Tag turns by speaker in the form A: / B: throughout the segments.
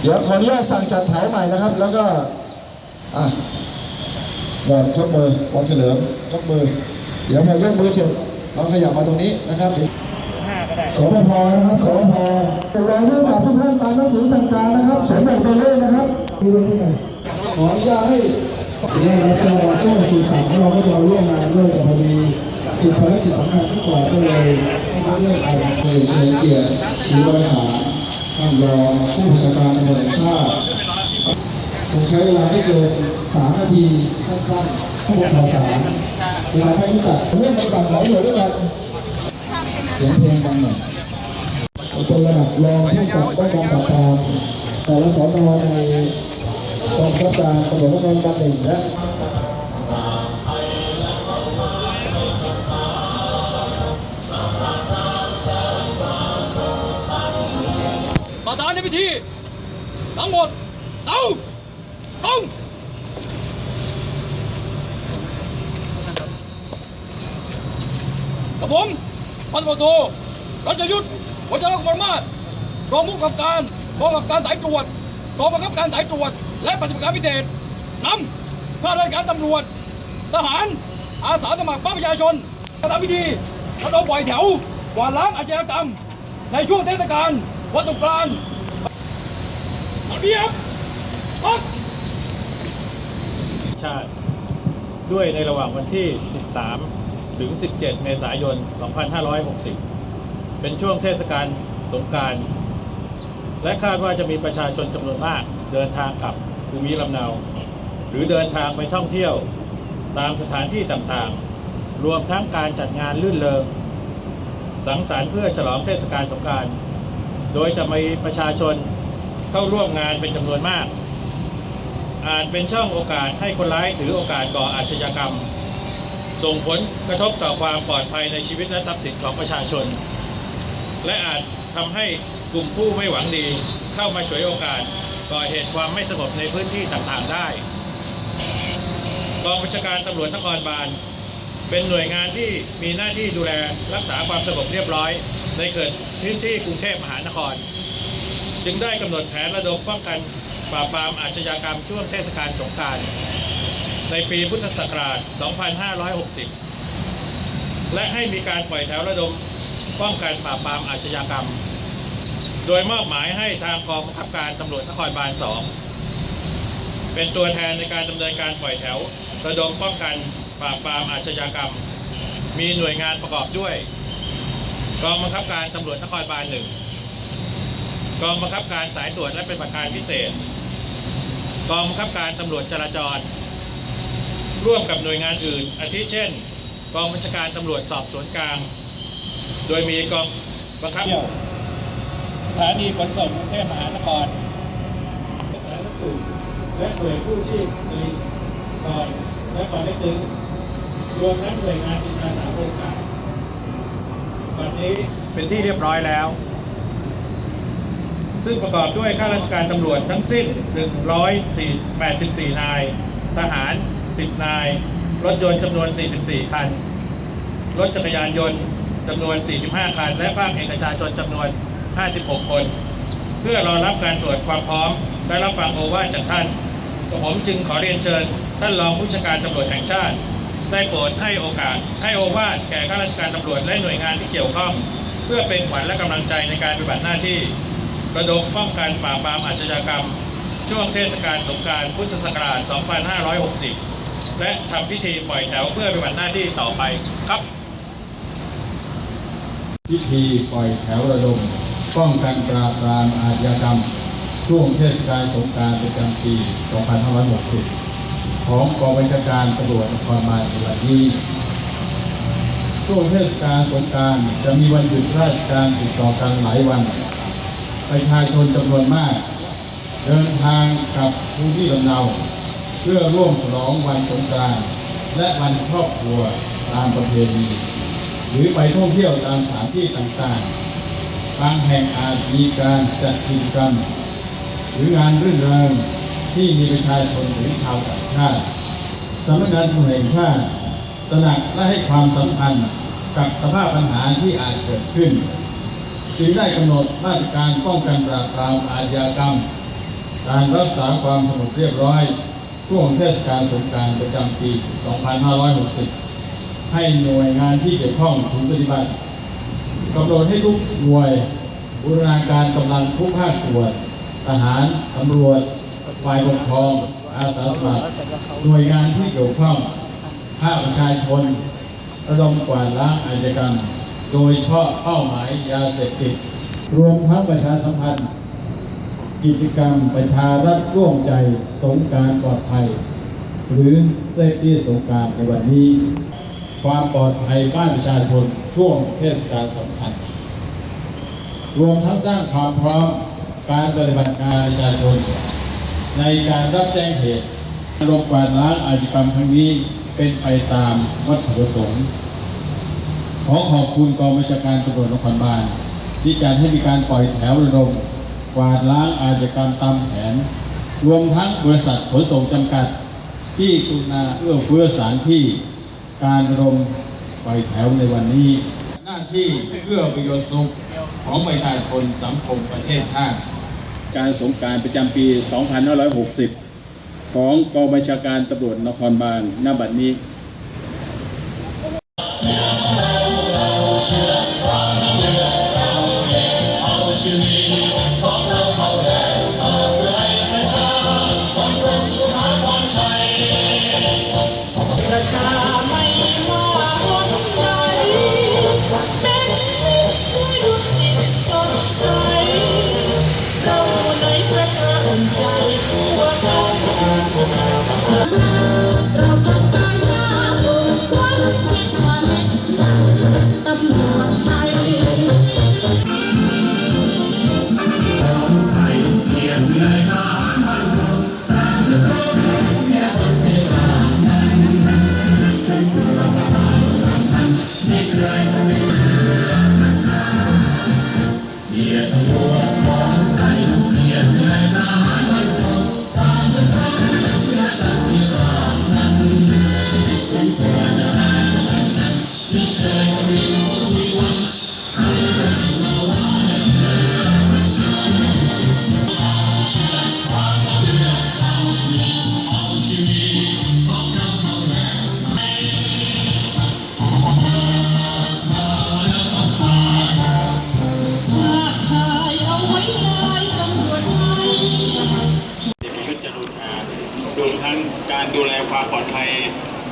A: เดี๋ยวขออนุญาตสั่งจัดแถวใหม่นะครับ แล้วก็อะบอดยกมือบอดเฉลิมยกมือ เดี๋ยวพอยกมือเสร็จเราขยับมาตรงนี้นะครับขอพอนะครับขอพอรองผู้กำกับทุกท่านตามหนังสือสั่งการนะครับสมบูรณ์ไปเลยนะครับมีเรื่องที่ไหนขออนุญาตให้เรื่องรับจังหวัดช่วงสื่อสารของเราก็จะร่วมงานด้วยแต่พอดีติดภารกิจสำคัญที่ก่อนก็เลยไม่ได้เรื่องอะไรเลยเชิญเกียรติชีวบริหาร ท่านรองผู้บัญชาการตำรวจแห่งชาติคงใช้เวลาไม่เกินสามนาทีสั้นๆข้อมูลข่าวสารเวลาให้รู้จักเรื่องต่างๆหลายหน่วยด้วยกันเสียงเพลงดังหน่อยเป็นระดับรองผู้กำกับป้องกันปราบปรามแต่ละสอนอในกองบังคับการตำรวจนครบาลหนึ่งและ
B: วิธีทั้งหมดเอาต้องกับผมพันตำรวจโทรัชยุทธ์วัชรกุมารมาศรองผู้กำกับการกองกำกับการสายตรวจกองบังคับการสายตรวจ และปฏิบัติการพิเศษนำข้าราชการตำรวจ ทหาร อาสาสมัครภาคประชาชนประทำพิธีระดมปล่อยแถวกวาดล้างอาชญากรรม ในช่วงเทศกาลวันสงกรานต์ เบียบพัก
C: ชาติ ด้วยในระหว่างวันที่ 13 ถึง 17 เมษายน 2560 เป็นช่วงเทศกาลสงการ และคาดว่าจะมีประชาชนจำนวนมาก เดินทางกลับภูมิลำเนา หรือเดินทางไปท่องเที่ยว ตามสถานที่ต่างๆ รวมทั้งการจัดงานลื่นเริงสังสรรค์เพื่อฉลองเทศกาลสงการ โดยจะมีประชาชน เข้าร่วมงานเป็นจำนวนมาก อาจเป็นช่องโอกาสให้คนร้ายถือโอกาสก่ออาชญากรรม ส่งผลกระทบต่อความปลอดภัยในชีวิตและทรัพย์สินของประชาชน และอาจทำให้กลุ่มผู้ไม่หวังดีเข้ามาฉวยโอกาสก่อเหตุความไม่สงบในพื้นที่ต่างๆได้กองบัญชาการตำรวจนครบาลเป็นหน่วยงานที่มีหน้าที่ดูแลรักษาความสงบเรียบร้อย ในเกิดพื้นที่กรุงเทพมหานคร จึงได้กำหนดแผนระดมป้องกันปราบปรามอาชญากรรมช่วงเทศกาลสงกานต์ในปีพุทธศักราช 2560 และให้มีการปล่อยแถวระดมป้องกันปราบปรามอาชญากรรม โดยมอบหมายให้ทางกองบังคับการตำรวจนครบาล 2 เป็นตัวแทนในการดำเนินการปล่อยแถว ระดมป้องกันปราบปรามอาชญากรรม มีหน่วยงานประกอบด้วย กองบังคับการตำรวจนครบาลหนึ่ง กองบังคับการสายตรวจและเป็นประการพิเศษ กองบังคับการตำรวจจราจร ร่วมกับหน่วยงานอื่น อาทิเช่น กองบัญชาการตำรวจสอบสวนกลาง โดยมีกองบังคับสถานีขนส่งกรุงเทพมหานครสาธารณสุขและหน่วยกู้ชีพมีก่อนและก่อนได้ถึงรวมทั้งหน่วยงานจิตอาสาบริการวันนี้เป็นที่เรียบร้อยแล้ว ซึ่งประกอบด้วยข้าราชการตำรวจทั้งสิ้น 184 นาย ทหาร 10 นาย รถยนต์จำนวน 44 คัน รถจักรยานยนต์จำนวน 45 คัน และภาคเอกชาชนจำนวน 56 คน เพื่อรอรับการตรวจความพร้อม และรับฟังโอวาทจากท่าน ผมจึงขอเรียนเชิญ ท่านรองผู้บัญชการตำรวจแห่งชาติ ได้โปรดให้โอกาส ให้โอวาทแก่ข้าราชการตำรวจและหน่วยงานที่เกี่ยวข้อง เพื่อเป็นขวัญและกำลังใจในการปฏิบัติหน้าที่ ระดมป้องกันปราบปรามอาชญากรรม ช่วงเทศกาลสงการพุทธศักราช 2560 และทำพิธีปล่อยแถวเพื่อปฏิบัติหน้าที่ต่อไปครับ
D: พิธีปล่อยแถวระดมป้องกันปราบปรามอาชญากรรม ช่วงเทศกาลสงกานต์ประจำปี 2560 ของกองบัญชาการตำรวจนครบาลในวันนี้ช่วงเทศกาลสงกานต์จะมีวันหยุดราชการติดต่อกันหลายวัน ประชาชนจำนวนมาก เดินทางกลับภูมิลำเนาเพื่อร่วมฉลองวันสงกรานต์และวันครอบครัวตามประเพณีหรือไปท่องเที่ยวตามสถานที่ต่างๆ บางแห่งอาจมีการจัดกิจกรรม หรืองานรื่นเริงที่มีประชาชนหรือชาวต่างชาติสำนักงานตำรวจแห่งชาติตระหนักและให้ความสำคัญกับสภาพปัญหาที่อาจเกิดขึ้น จึงได้กำหนดมาตรการป้องกันปราบปรามอาชญากรรม การรักษาความสงบเรียบร้อยช่วงเทศกาลสงกรานต์ประจำปี 2560 ให้หน่วยงานที่เกี่ยวข้องถึงปฏิบัติกำหนดให้ทุกหน่วยบูรณาการกำลังทุกภาคส่วนทหารตำรวจฝ่ายปกครอง อาสาสมัครหน่วยงานที่เกี่ยวข้องภาคประชาชนระดมกวาดล้างอาชญากรรม โดยเฉพาะเป้าหมายยาเสพติด รวมทั้งประชาสัมพันธ์ กิจกรรมประชารัฐร่วมใจสงการปลอดภัย หรือเซฟตี้สงการในวันนี้ ความปลอดภัยบ้านประชาชนช่วงเทศกาลสำคัญ รวมทั้งสร้างความพร้อมการปฏิบัติงานประชาชน ในการรับแจ้งเหตุลงกวาดล้างอาชญากรรมครั้งนี้เป็นไปตามวัตถุประสงค์ ขอขอบคุณกองบัญชาการตำรวจนครบาลที่จัดให้มีการปล่อยแถวระดมกวาดล้างอาชญากรรมตามแผน รวมทั้งบริษัทขนส่งจำกัด ที่กรุณาเอื้อเฟื้อสถานที่การระดมปล่อยแถวในวันนี้ หน้าที่เพื่อประโยชน์สุขของประชาชนสังคมประเทศชาติ การสงการประจำปี 2560 ของกองบัญชาการตำรวจนครบาลณบัดนี้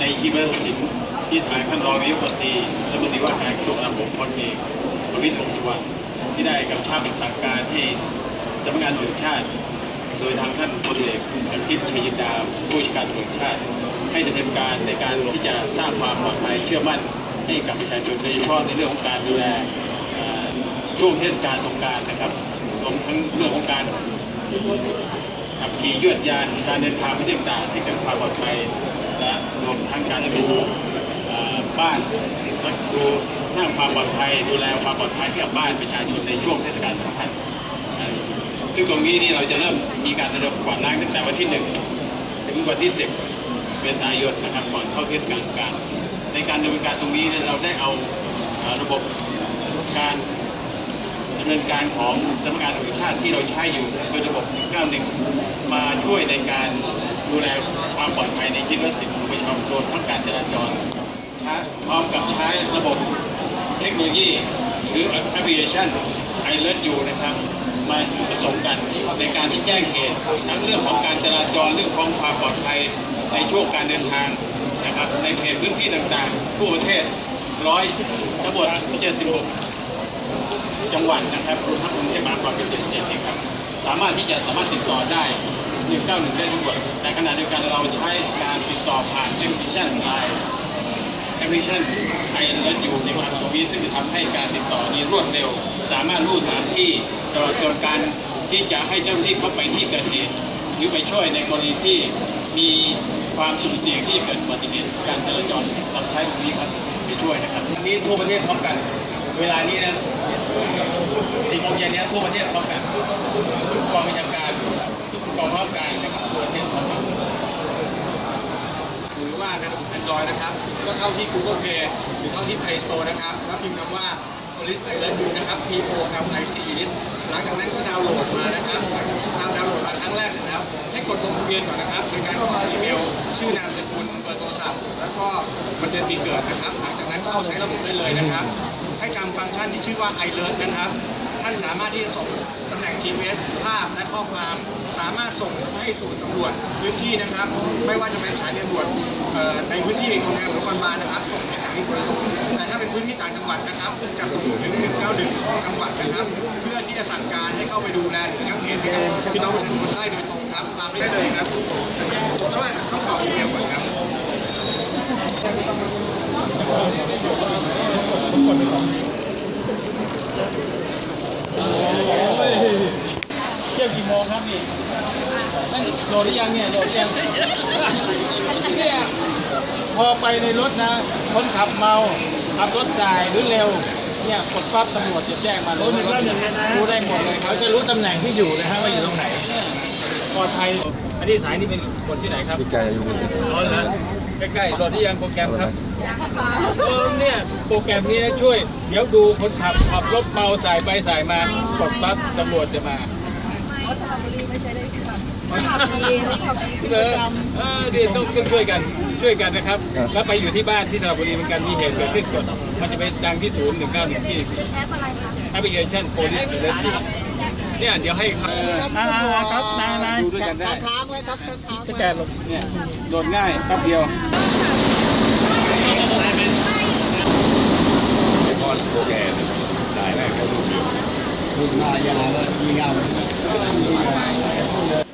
E: ในชีวิต
F: สินที่ทางท่านรองนายกรัฐมนตรีรัฐมนตรีว่าการกระทรวงกลาโหมพลเอกประวิตรวงสุวรรณที่ได้กำชับสั่งการให้สำนักงานตรวจชาติ โดยทางท่านพลเอกอาทิตย์ชัยยินดาผู้ว่าการตรวจชาติ ให้ดำเนินการในการที่จะสร้างความปลอดภัยเชื่อมั่นให้กับประชาชนโดยเฉพาะในเรื่องของการดูแลช่วงเทศกาลสงกรารนะครับรวมทั้งเรื่องของการขับขี่ยวดยานการเดินทางไปที่ต่างๆให้เกิดความปลอดภัยและ รวมทั้งการดูบ้านรักษาดูสร้างความปลอดภัย ดูแลความปลอดภัยให้กับบ้านประชาชนในช่วงเทศกาลสำคัญ ซึ่งตรงนี้นี่เราจะเริ่มมีการระดมกวาดล้างตั้งแต่วันที่ 1 ถึงวันที่ 10 เมษายนนะครับก่อนเข้าเทศกาลสงกราร ในการดำเนินการตรงนี้เราได้เอาระบบการดำเนินการของสำนักงานตำรวจชาติที่เราใช้อยู่คือระบบ 191 มาช่วยในการดูแลความปลอดภัยในที่รถสินข องประชาชนทั้งการจราจรพร้อมกับใช้ระบบเทคโนโลยี หรือแอปพลิเคชันไอเลิศยูนะครับ มาผสมกันในการที่แจ้งเหตุทั้งเรื่องของการจราจรเรื่องของความปลอดภัยในช่วงการเดินทางนะครับในเขตพื้นที่ต่างๆ ทั่วประเทศร้อยทั้งหมด76 จังหวัดนะครับรวมทั้งกรุงเทพมหานครเป็นเจ็ดเจ็ดนี่ครับสามารถที่จะสามารถติดต่อได้ 191 ได้ทั้งหมด แต่ขณะเดียวกันเราใช้การติดต่อผ่านแอปพลิเคชันไลน์แอปพลิเคชันไอเลิศอยู่ในควันตรงนี้ซึ่งจะทำให้การติดต่อนี้รวดเร็ว สามารถรู้สถานที่ตลอดจนการที่จะให้เจ้าหน้าที่เข้าไปที่เกิดเหตุหรือไปช่วยในกรณีที่มีความสุ่มเสี่ยงที่จะเกิดอุบัติเหตุการจราจรเราใช้ตรงนี้ครับไปช่วยนะครับนี้ทั่วประเทศพร้อมกัน เวลานี้นะสี่โมงเย็นนี้ทั่วประเทศพร้อมกันกกองวิชาการ ทุกกองร้อมการนะครับทั่วประเทพร้อมกัน
G: ถือว่าว่าในระบบ Android นะครับ ก็เข้าที่ Google Play หรือเข้าที่ Play Store นะครับ แล้วพิมพ์คำว่า Police I Love You นะครับ P O L I C E S หลังจากนั้นก็ดาวน์โหลดมานะครับ หลังจากเราดาวน์โหลดมาครั้งแรกเสร็จแล้ว ให้กดลงทะเบียนก่อนนะครับโดยการกรอกอีเมล ชื่อนามสกุลเบอร์โทรศัพท์ แล้วก็วันเดือนปีเกิดนะครับ หลังจากนั้นเข้าใช้ระบบได้เลยนะครับ ให้จำฟังก์ชันที่ชื่อว่า i l e a r n นะครับ ท่านสามารถที่จะส่งตำแหน่ง GPS ภาพและข้อความสามารถส่งเข้าให้ศูนย์ตำรวจพื้นที่นะครับ ไม่ว่าจะเป็นสานีตำรวจในพื้นที่กองงานหรือนครบาลนะครับ ส่งที่สถานีตำรวจโดยตรงแต่ถ้าเป็นพื้นที่ต่างจังหวัดนะครับจะส่งถึง 191จังหวัดนะครับ เพื่อที่จะสั่งการให้เข้าไปดูแลถึงทั้งเหตุพี่น้องประชาชนได้โดยตรงครับตามได้เลยครับแล้วว่าต้องกรอกอีเมลก่อนครับ
H: เที่ยวกี่โมงครับนี่นั่นโหลดหรือยังเนี่ยโหลดยังเนี่ยพอไปในรถนะคนขับเมาขับรถสายหรือเร็วเนี่ยกดปั๊บตำรวจจะแจ้งมารู้หนึ่งหนึ่งนะรู้ได้หมดเลยเขาจะรู้ตำแหน่งที่อยู่นะฮะว่าอยู่ตรงไหนปลอดภัยอันนี้สายนี่เป็นคนที่ไหนครับพี่ไก่อยู่อ๋อเหรอใกล้ๆโหลดหรือยังโปรแกรมครับ เออเนี่ยโปรแกรมนี้นะช่วย เดี๋ยวดูคนขับขับรถเมาสายไปสายมากดปั๊บตำรวจจะมา
I: เพราะสระบุรีไม่ใช่ได้ที่แบบขับเองขับเอง
H: เออเออดีต้องต้องช่วยกันช่วยกันนะครับ แล้วไปอยู่ที่บ้านที่สระบุรีเหมือนกันมีเหตุเกิดขึ้นกดมันจะไปดังที่ศูนย์หนึ่งเก้าหนึ่งที่
I: แอปอะไรคะ
H: แอปพลิเคชันโพลิสเรนเนี่ยเดี๋ยวให้ครับครับนายนายดูด้วยกันได้
I: ค้างไว้ครับค้าง
H: จะ
I: ไว้
H: แกลงเนี่ยโดนง่ายแป๊บเดียว
J: คุณมายาแล้วยิงเอา